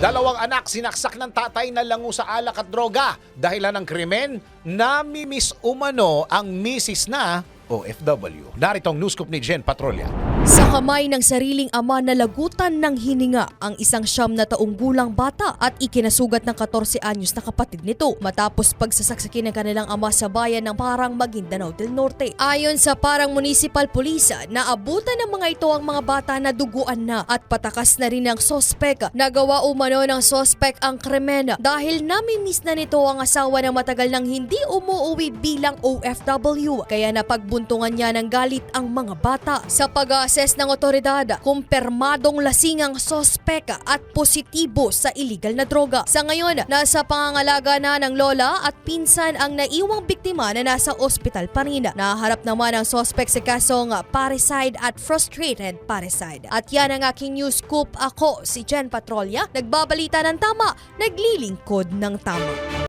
Dalawang anak sinaksak ng tatay na lango sa alak at droga. Dahilan ng krimen, namimiss umano ang misis na OFW. Narito ang news scoop ni Jen Patrolya. Sa kamay ng sariling ama na lagutan ng hininga ang isang siyam na taong gulang bata at ikinasugat ng 14 anyos na kapatid nito matapos pagsasaksakin ng kanilang ama sa bayan ng Parang Maguindanao del Norte. Ayon sa Parang Municipal Police, naabutan ng mga ito ang mga bata na duguan na at patakas na rin ng sospek. Nagawa umano ng sospek ang krimen dahil namimiss na nito ang asawa ng matagal nang hindi umuuwi bilang OFW kaya napagbuntungan niya ng galit ang mga bata. Sa pag-assess ng otoridad, kumpirmadong lasing ang sospek at positibo sa illegal na droga. Sa ngayon, nasa pangangalaga na ng lola at pinsan ang naiwang biktima na nasa ospital pa rin. Naharap naman ang sospek sa kasong parricide at frustrated parricide. At yan ang aking news scoop. Ako si Jen Patrolya, nagbabalita ng tama, naglilingkod ng tama.